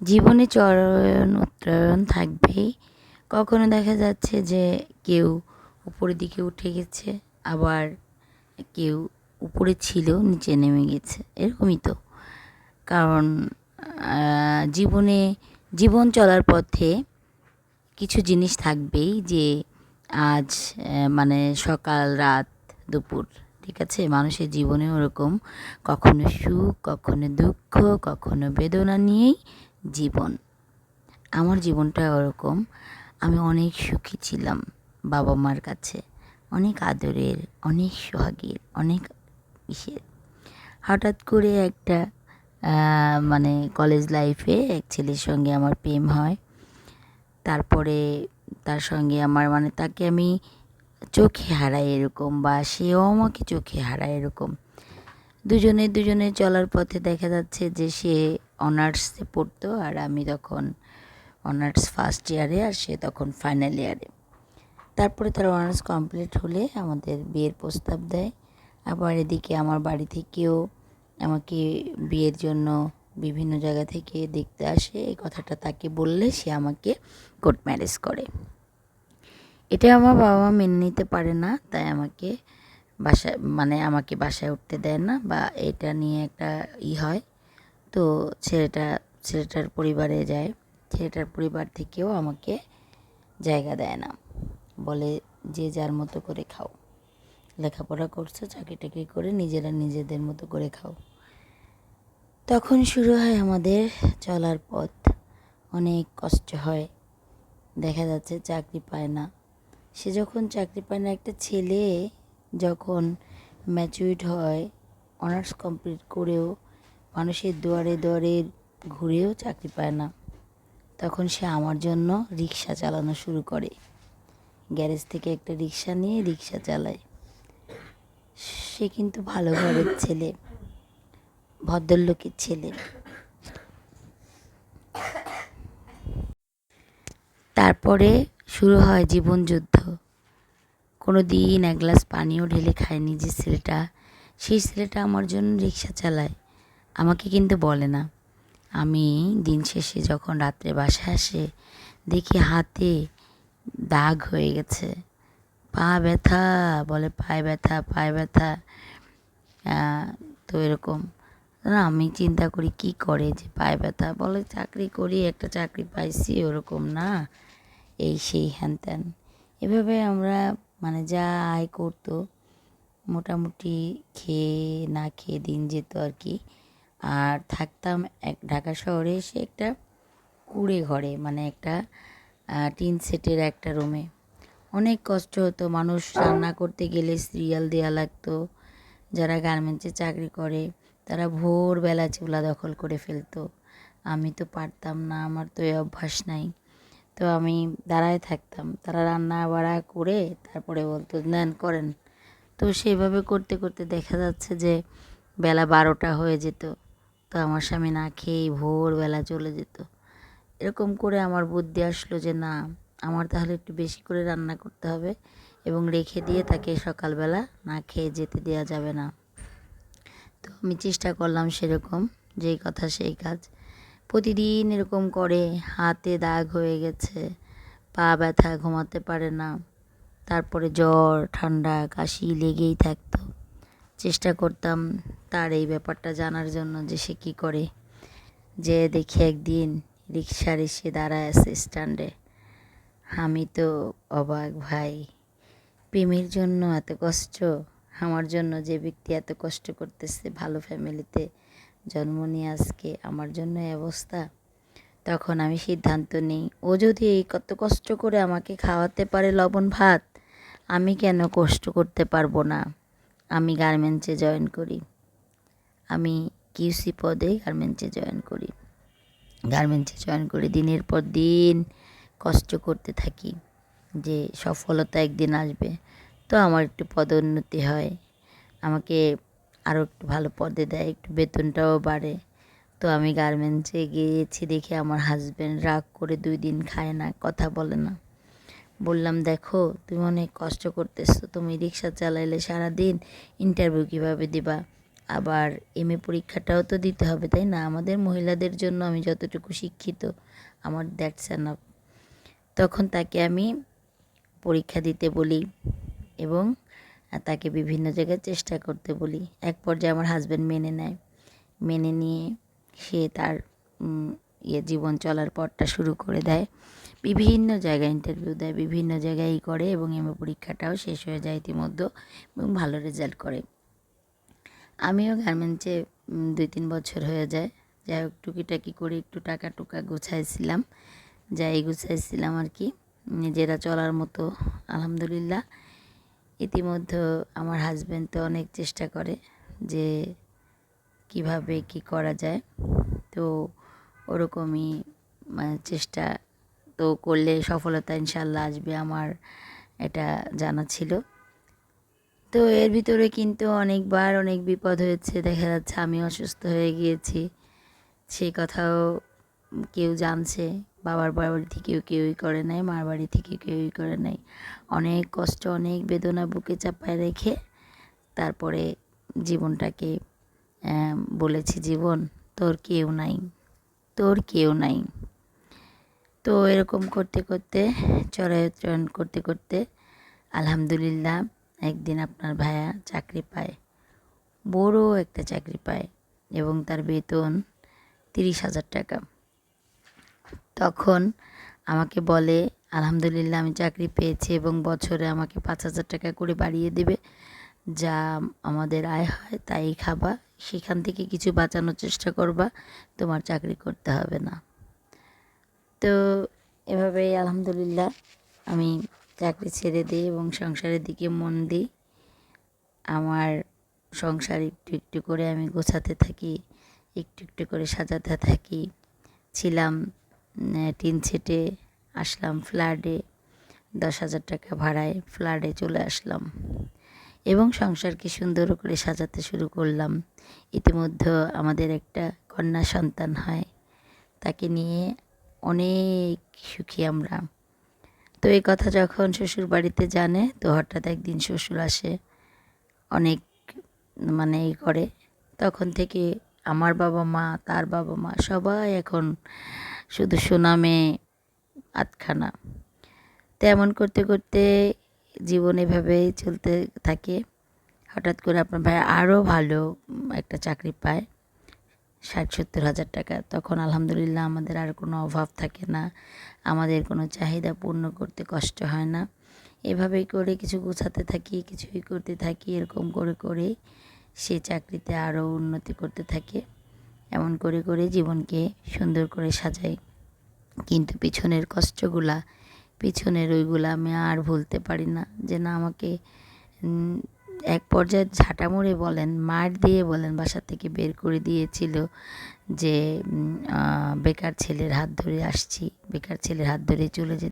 জীবনে চরণ উত্তরণ থাকবেই কখনো দেখা যাচ্ছে যে কেউ উপরের দিকে উঠে গেছে, আবার কেউ উপরে ছিল, নিচে নেমে গেছে। এরকমই তো। কারণ জীবনে, জীবন চলার পথে কিছু জিনিস থাকবেই যে আজ মানে সকাল, রাত, দুপুর, ঠিক আছে? মানুষের জীবনে ওরকম। কখনো সুখ, কখনো দুঃখ, কখনো বেদনা নিয়েই জীবন। আমার জীবনটা ওরকম, আমি অনেক সুখী ছিলাম বাবা মার কাছে। অনেক আদরের, অনেক সোহাগের, অনেক ইসের। হঠাৎ করে একটা মানে কলেজ লাইফে এক ছেলের সঙ্গে আমার প্রেম হয়। তারপরে তার সঙ্গে আমার মানে তাকে আমি চোখে হারাই এরকম বা সেও আমাকে চোখে হারায় এরকম। দুজনে দুজনে চলার পথে দেখা যাচ্ছে যে সে অনার্সে পড়তো আর আমি তখন অনার্স ফার্স্ট ইয়ারে আর সে তখন ফাইনাল ইয়ারে তারপরে তার অনার্স কমপ্লিট হলে আমাদের বিয়ের প্রস্তাব দেয়। আবার এদিকে আমার বাড়ি থেকেও আমাকে বিয়ের জন্য বিভিন্ন জায়গা থেকে দেখতে আসে। এই কথাটা তাকে বললে সে আমাকে কোর্ট ম্যারেজ করে। এটা আমার বাবা মেনে নিতে পারে না, তাই আমাকে বাসায় মানে আমাকে বাসায় উঠতে দেয় না বা এটা নিয়ে একটা ই হয়। তো ছেলেটা, ছেলেটার পরিবারে যায়। ছেলেটার পরিবার থেকেও আমাকে জায়গা দেয় না। বলে যে যার মতো করে খাও। লেখাপড়া করছ চাকরি টাকরি করে নিজেরা নিজেদের মতো করে খাও। তখন শুরু হয় আমাদের চলার পথ। অনেক কষ্ট হয়। দেখা যাচ্ছে চাকরি পায় না। সে যখন চাকরি পায় না, একটা ছেলে যখন ম্যাচুইড হয় অনার্স কমপ্লিট করেও মানুষের দুয়ারে দুয়ারে ঘুরেও চাকরি পায় না। তখন সে আমার জন্য রিক্সা চালানো শুরু করে। গ্যারেজ থেকে একটা রিক্সা নিয়ে রিক্সা চালায়। সে কিন্তু ভালো ঘরের ছেলে, ভদ্রলোকের ছেলে। তারপরে শুরু হয় জীবন যুদ্ধ কোনো দিন এক গ্লাস পানিও ঢেলে খায়নি যে ছেলেটা। সেই ছেলেটা আমার জন্য রিক্সা চালায়। আমাকে কিন্তু বলে না। আমি দিন শেষে যখন রাত্রে বাসায় আসে, দেখি হাতে দাগ হয়ে গেছে। পা ব্যথা, বলে পায়ে ব্যথা পায়ে ব্যথা। তো এরকম। আমি চিন্তা করি কি করে যে পায়ে ব্যথা? বলে, চাকরি করি, একটা চাকরি পাইছি, ওরকম না। এই সেই হ্যান ত্যান। এভাবে আমরা মানে যা আয় করতো, মোটামুটি খেয়ে না খেয়ে দিন যেত আর কি। আর থাকতাম এক, ঢাকা শহরে এসে একটা কুড়ে ঘরে মানে একটা টিন সেটের একটা রুমে। অনেক কষ্ট হতো, মানুষ রান্না করতে গেলে সিরিয়াল দেওয়া লাগতো, যারা গার্মেন্টসে চাকরি করে, তারা ভোরবেলা চুলা দখল করে ফেলতো। আমি তো পারতাম না, আমার তো এই অভ্যাস নাই। তো আমি দাঁড়ায় থাকতাম। তারা রান্না বাড়া করে তারপরে বলতো, নেন, করেন। তো সেভাবে করতে করতে দেখা যাচ্ছে যে বেলা বারোটা হয়ে যেত। তো আমার স্বামী না খেয়েই ভোরবেলা চলে যেত। এরকম করে আমার বুদ্ধি আসলো যে, না, আমার তাহলে একটু বেশি করে রান্না করতে হবে এবং রেখে দিয়ে তাকে সকালবেলা না খেয়ে যেতে দেওয়া যাবে না। তো আমি চেষ্টা করলাম সেরকম, যেই কথা সেই কাজ। প্রতিদিন এরকম করে হাতে দাগ হয়ে গেছে, পা ব্যথা ঘুমাতে পারে না, তারপরে জ্বর, ঠান্ডা, কাশি লেগেই থাকতো। চেষ্টা করতাম তার এই ব্যাপারটা জানার জন্য যে সে কী করে। যে দেখি একদিন রিক্সার এসে দাঁড়ায় আছে স্ট্যান্ডে আমি তো অবাক ভাই, প্রেমের জন্য এত কষ্ট, আমার জন্য যে ব্যক্তি এত কষ্ট করতেছে ভালো ফ্যামিলিতে জন্ম নিয়ে আজকে আমার জন্য অবস্থা, তখন আমি সিদ্ধান্ত নিই। ও যদি এই কত কষ্ট করে আমাকে খাওয়াতে পারে লবণ ভাত, আমি কেন কষ্ট করতে পারব না? আমি গার্মেন্টসে জয়েন করি। আমি কিউসি পদে গার্মেন্টসে জয়েন করি। গার্মেন্টসে জয়েন করি দিনের পর দিন কষ্ট করতে থাকি যে সফলতা একদিন আসবে। তো আমার একটু পদোন্নতি হয়। আমাকে আরও একটু ভালো পদে দেয়, একটু বেতনটাও বাড়ে। তো আমি গার্মেন্টসে গিয়েছি দেখে আমার হাজব্যান্ড রাগ করে দুই দিন খায় না, কথা বলে না। বললাম, দেখো, তুমি অনেক কষ্ট করতেছো, তুমি রিক্সা চালাইলে সারাদিন ইন্টারভিউ কীভাবে দিবা? আবার এম এ পরীক্ষাটাও তো দিতে হবে, তাই না? আমাদের মহিলাদের জন্য আমি যতটুকু শিক্ষিত, আমার দ্যাটস এনাফ তখন তাকে আমি পরীক্ষা দিতে বলি এবং তাকে বিভিন্ন জায়গায় চেষ্টা করতে বলি। এক পর্যায়ে আমার হাজব্যান্ড মেনে নেয়। মেনে নিয়ে সে তার ইয়ে জীবন চলার পথটা শুরু করে দেয়। বিভিন্ন জায়গায় ইন্টারভিউ দেয়, বিভিন্ন জায়গায় ই করে এবং এমএ পরীক্ষাটাও শেষ হয়ে যায় ইতিমধ্যে এবং ভালো রেজাল্ট করে। আমিও গার্মেন্টসে দুই তিন বছর হয়ে যায়। যাই হোক, টুকিটাকি করে একটু টাকা টুকা গুছাইছিলাম। যাই গুছাইছিলাম আর কি। নিজেরা চলার মতো, আলহামদুলিল্লাহ। ইতিমধ্যে আমার হাজব্যান্ড তো অনেক চেষ্টা করে যে কীভাবে কি করা যায়। তো ওরকমই মানে চেষ্টা তো করলে সফলতা ইনশাল্লাহ আসবে আমার এটা জানা ছিল। তো এর ভিতরে কিন্তু অনেকবার অনেক বিপদ হয়েছে, দেখা যাচ্ছে আমি অসুস্থ হয়ে গিয়েছি। সেই কথাও কেউ জানছে। বাবার বাড়ি থেকেও কেউই করে নাই, মার বাড়ি থেকে কেউই করে নাই। অনেক কষ্ট, অনেক বেদনা বুকে চাপায় রেখে তারপরে জীবনটাকে বলেছি জীবন, তোর কেউ নাই, তোর কেউ নাই। তো এরকম করতে করতে চড়ায়ত্রয়ণ করতে করতে, আলহামদুলিল্লাহ, একদিন আপনার ভাইয়া চাকরি পায়, বড় একটা চাকরি পায়, এবং তার বেতন তিরিশ হাজার টাকা। তখন আমাকে বলে, আলহামদুলিল্লাহ, আমি চাকরি পেয়েছি এবং বছরে আমাকে পাঁচ হাজার টাকা করে বাড়িয়ে দেবে। যা আমাদের আয় হয়, তাই খাবা। সেখান থেকে কিছু বাঁচানোর চেষ্টা করবা। তোমার চাকরি করতে হবে না। তো এভাবেই আলহামদুলিল্লাহ আমি চাকরি ছেড়ে দিই এবং সংসারের দিকে মন দিই। আমার সংসার একটু একটু করে আমি গোছাতে থাকি, একটু একটু করে সাজাতে থাকি। ছিলাম টিন ছেটে আসলাম ফ্ল্যাটে দশ হাজার টাকা ভাড়ায় ফ্ল্যাটে চলে আসলাম। এবং সংসারকে সুন্দর করে সাজাতে শুরু করলাম। ইতিমধ্যে আমাদের একটা কন্যা সন্তান হয়, তাকে নিয়ে অনেক সুখী আমরা। তো এই কথা যখন শ্বশুর বাড়িতে জানে, তো হঠাৎ একদিন শ্বশুর আসে, অনেক মানে ই করে। তখন থেকে আমার বাবা মা, তার বাবা মা সবাই এখন শুধু সুনামে আটখানা তেমন করতে করতে জীবন এভাবেই চলতে থাকে। হঠাৎ করে আপনার ভাই আরও ভালো একটা চাকরি পায় ষাট সত্তর হাজার টাকা। তখন আলহামদুলিল্লাহ আমাদের আর কোনো অভাব থাকে না। আমাদের কোনো চাহিদা পূর্ণ করতে কষ্ট হয় না। এভাবেই করে কিছু গোছাতে থাকি, কিছুই করতে থাকি, এরকম করে করে সে চাকরিতে আরও উন্নতি করতে থাকে। এমন করে করে জীবনকে সুন্দর করে সাজাই কিন্তু পিছনের কষ্টগুলা, পিছনের ওইগুলা আমি আর ভুলতে পারি না। যে না, আমাকে এক পর্যায়ে ঝাঁটামুড়ে বলেন, মার দিয়ে বলেন, বাসা থেকে বের করে দিয়েছিল যে বেকার ছেলের হাত ধরে আসছি, বেকার ছেলের হাত ধরে চলে যেতে